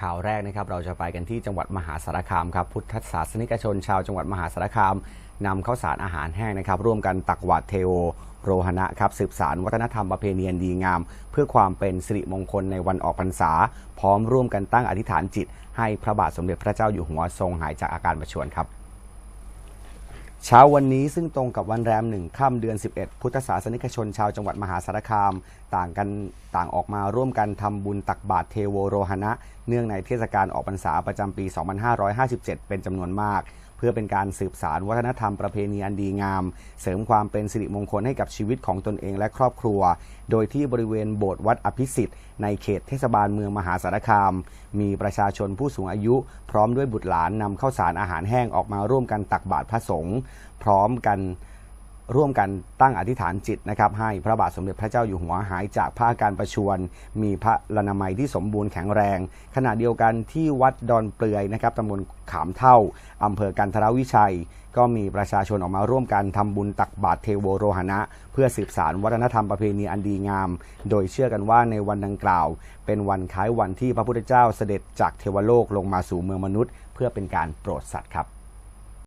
ข่าวแรกนะครับเราจะไปกันที่จังหวัดมหาสารคามครับพุทธศาสนิกชนชาวจังหวัดมหาสารคามนำข้าวสารอาหารแห้งนะครับร่วมกันตักวาดเทโอโรหณะครับสืบสารวัฒนธรรมประเพณีดีงาม เพื่อความเป็นสิริมงคลในวันออกพรรษา พร้อมร่วมกันตั้งอธิษฐานจิต ให้พระบาทสมเด็จพระเจ้าอยู่หัวทรงหายจากอาการประชวรครับ เช้าวันนี้ซึ่งตรงกับวันแรมหนึ่งค่ำเดือน 11 พุทธศาสนิกชนชาวจังหวัดมหาสารคาม ต่างกันต่างออกมาร่วมกันทำบุญตักบาตรเทโวโรหณะ เนื่องในเทศกาลออกพรรษาประจำปี 2557 เป็นจำนวนมาก เพื่อเป็นการสืบสารวัฒนธรรมประเพณีอันดีงาม เสริมความเป็นสิริมงคลให้กับชีวิตของตนเองและครอบครัว โดยที่บริเวณโบสถ์วัดอภิสิทธิ์ในเขตเทศบาลเมืองมหาสารคาม มีประชาชนผู้สูงอายุ พร้อมด้วยบุตรหลานนำข้าวสารอาหารแห้งออกมาร่วมกันตักบาตรพระสงฆ์พร้อมกันร่วมกันตั้งอธิษฐานจิตนะครับ ให้พระบาทสมเด็จพระเจ้าอยู่หัวหายจากผ้าการประชวร มีพระลนามัยที่สมบูรณ์แข็งแรง ขณะเดียวกันที่วัดดอนเปลือยนะครับตำบลขามเท่าอำเภอกันทรวิชัย ก็มีประชาชนออกมาร่วมกันทำบุญตักบาตรเทโวโรหณะ เพื่อสืบสารวัฒนธรรมประเพณีอันดีงาม โดยเชื่อกันว่าในวันดังกล่าว เป็นวันคล้ายวันที่พระพุทธเจ้าเสด็จจากเทวโลกลงมาสู่เมืองมนุษย์ เพื่อเป็นการโปรดสัตว์ครับ